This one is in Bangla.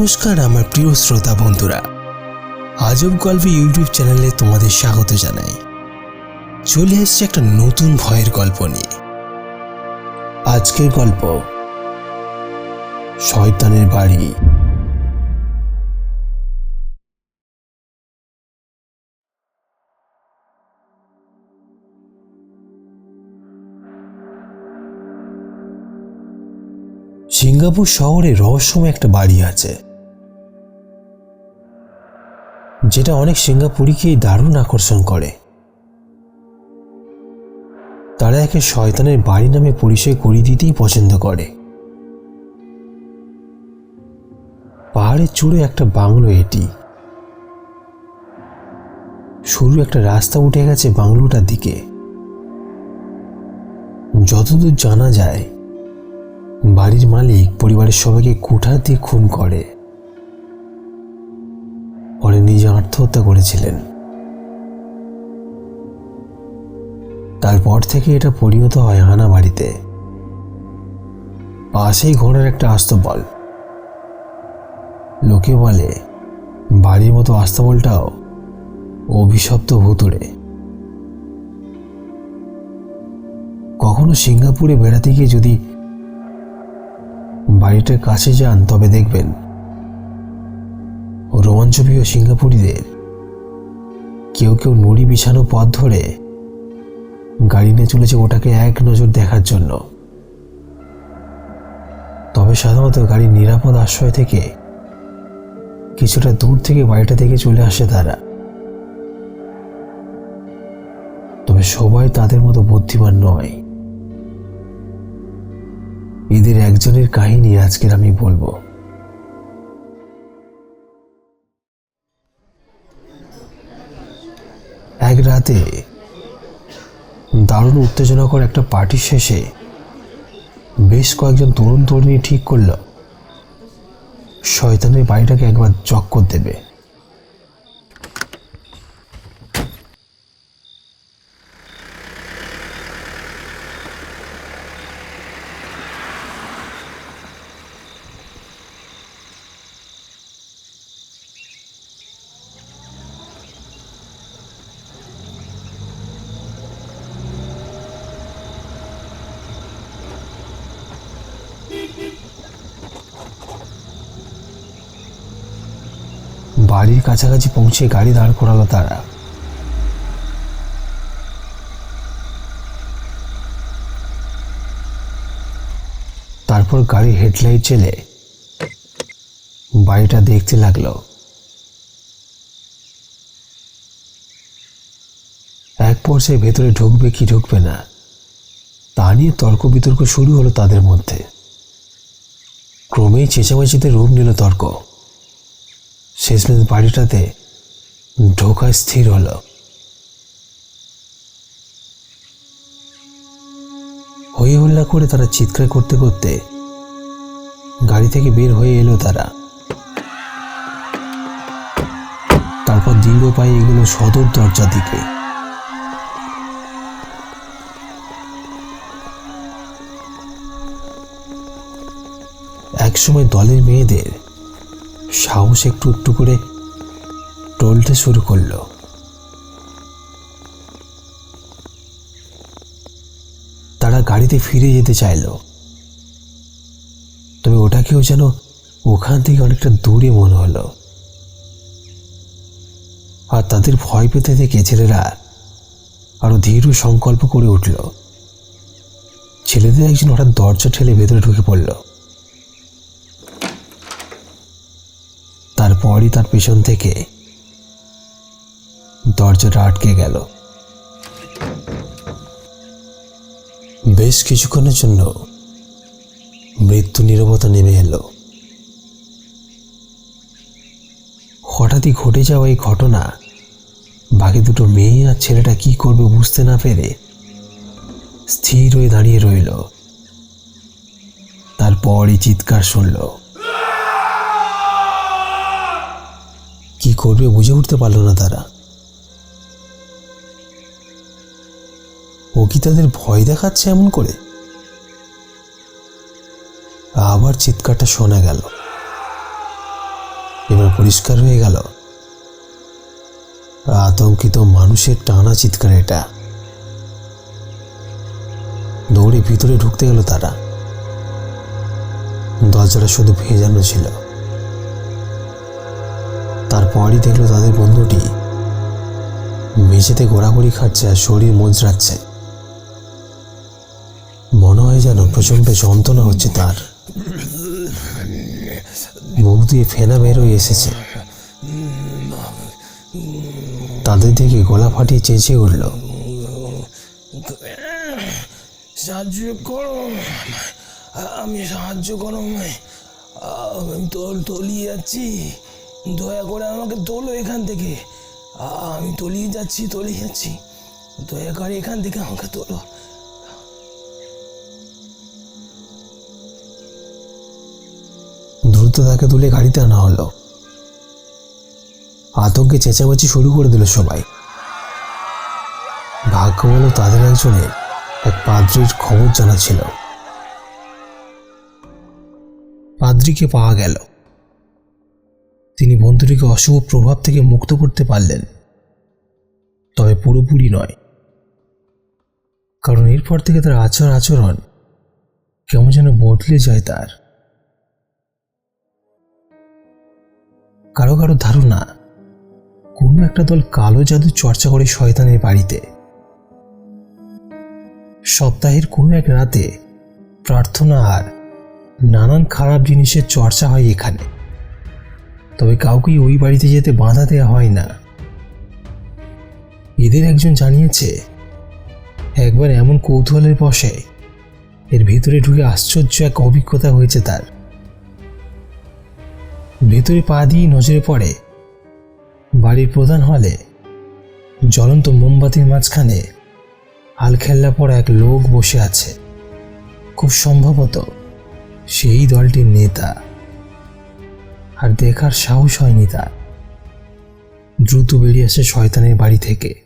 নমস্কার আমার প্রিয় শ্রোতা বন্ধুরা। আজব গল্প ইউটিউব চ্যানেলে তোমাদের স্বাগত জানাই। চলে এসছে একটা নতুন ভয়ের গল্প নিয়ে। আজকের গল্প, শয়তানের বাড়ি। সিঙ্গাপুর শহরে রহস্যময় একটা বাড়ি আছে। যেটা অনেক সিঙ্গাপুরিকেই দারুণ আকর্ষণ করে। তারা একে শয়তানের বাড়ি নামে পরিচয় করিয়ে দিতেই পছন্দ করে। পাহাড়ের চূড়ে একটা বাংলো এটি। শুরু একটা রাস্তা উঠে গেছে বাংলোটার দিকে। যতদূর জানা যায়, বাড়ির মালিক পরিবারের সবাইকে কুঠার দিয়ে খুন করে। পরে নিজে আত্মহত্যা করেছিলেন। তারপর থেকে এটা পরিণত হয় হানা বাড়িতে। পাশেই ঘোড়ার একটা আস্তবল। লোকে বলে, বাড়ির মতো আস্তবলটাও অভিশপ্ত ভুতুড়ে। কখনো সিঙ্গাপুরে বেড়াতে গিয়ে যদি বাড়িটার কাছে যান, তবে দেখবেন রোমাঞ্চপ্রিয় সিঙ্গাপুরিদের। কেউ কেউ নুড়ি বিছানো পথ ধরে গাড়ি নিয়ে চলেছে ওটাকে এক নজর দেখার জন্য। তবে সাধারণত গাড়ির নিরাপদ আশ্রয় থেকে কিছুটা দূর থেকে বাড়িটা থেকে চলে আসে তারা। তবে সবাই তাদের মতো বুদ্ধিমান নয়। এদের একজনের কাহিনী আজকের আমি বলব। এক রাতে দারুণ উত্তেজনাকর একটা পার্টি শেষে বেশ কয়েকজন তরুণ তরুণী ঠিক করল। শয়তানের বাড়িটাকে একবার চক্কর দেবে। বাড়ির কাছাকাছি পৌঁছে গাড়ি দাঁড় করালো তারা। তারপর গাড়ির হেডলাইট জেলে বাড়িটা দেখতে লাগল। এক পর্যায়ে ভেতরে ঢুকবে কি ঢুকবে না, তা নিয়ে তর্ক বিতর্ক শুরু হলো তাদের মধ্যে। ক্রমেই চেঁচামেচিতে রূপ নিল তর্ক। শেষমেশ বাড়িটাতে ঢোকা স্থির হলো। হই হল্লা করে তারা চিৎকার করতে করতে গাড়ি থেকে বের হয়ে এলো তারা। তারপর দীর্ঘ পায়ে এগুলো সদর দরজা দিকে। একসময় দলের মেয়েদের সাহস একটু একটু করে টলতে শুরু করল। তারা গাড়িতে ফিরে যেতে চাইল। তবে ওটাকেও যেন ওখান থেকে অনেকটা দূরে মনে হলো। আর তাদের ভয় পেতে দেখে ছেলেরা আরও ধীর সংকল্প করে উঠল। ছেলেদের একজন হঠাৎ দরজা ঠেলে ভেতরে ঢুকে পড়ল। তারপরই তার পেছন থেকে দরজাটা আটকে গেল। বেশ কিছুক্ষণের জন্য মৃত্যু নীরবতা নেমে এলো। হঠাৎই ঘটে যাওয়া এই ঘটনা, বাকি দুটো মেয়ে আর ছেলেটা কি করবে বুঝতে না পেরে স্থির হয়ে দাঁড়িয়ে রইল। তারপরই চিৎকার শুনল। কি করবে বুঝে উঠতে পারল না তারা। ও কি তাদের ভয় দেখাচ্ছে এমন করে? আবার চিৎকারটা শোনা গেল। এবার পরিষ্কার হয়ে গেল। আতঙ্কিত মানুষের টানা চিৎকার এটা। দৌড়ে ভিতরে ঢুকতে গেল তারা। দরজাটা শুধু ভেজানো ছিল। তারপরই দেখল তাদের বন্ধুটি। মেঝেতে ঘোরাঘুরি খাচ্ছে আর শরীর মজরাচ্ছে মনে হয় যেন প্রচণ্ড যন্ত্রণা হচ্ছে তার। মুখ দিয়ে ফেনা বের হয়ে এসেছে। তাদের দেখে গলা ফাটিয়ে চেঁচিয়ে উঠল সাহায্য করো। আমি সাহায্য করো। আমি তোল তলিয়ে যাচ্ছি। দয়া করে আমাকে তোলো এখান থেকে। আমি তলিয়ে যাচ্ছি তলিয়ে যাচ্ছি। দয়া করে এখান থেকে আমাকে তোলো। দ্রুত তাকে তুলে গাড়িতে আনা হলো। আতঙ্কে চেঁচামেচি শুরু করে দিল সবাই। ভাগ্য হলো তাদের একজনের এক পাদ্রির খবর জানা ছিল। পাদ্রিকে পাওয়া গেল। বন্ধুটিকে অশুভ প্রভাব থেকে মুক্ত করতে পারলেন। তবে পুরোপুরি নয়। কারণ এরপর থেকে তার আচার আচরণ কেমন যেন বদলে যায় তার। কারও কারও ধারণা, কোনো একটা দল কালো জাদু চর্চা করে শয়তানের বাড়িতে। সপ্তাহের কোনো এক রাতে প্রার্থনা আর নানান খারাপ জিনিসের চর্চা হয় এখানে। তবে কাউকেই ওই বাড়িতে যেতে বাধা দেওয়া হয় না। এদের একজন জানিয়েছে, একবার এমন কৌতূহলের বসে এর ভেতরে ঢুকে আশ্চর্য এক অভিজ্ঞতা হয়েছে তার। ভেতরে পা দিয়ে নজরে পড়ে বাড়ির প্রধান হলে জ্বলন্ত মোমবাতির মাঝখানে আলখেল্লা পড়া এক লোক বসে আছে। খুব সম্ভবত সেই দলটির নেতা। আর দেখার সাহস হয়নি তার। দ্রুত বেরিয়ে আসে শয়তানের বাড়ি থেকে।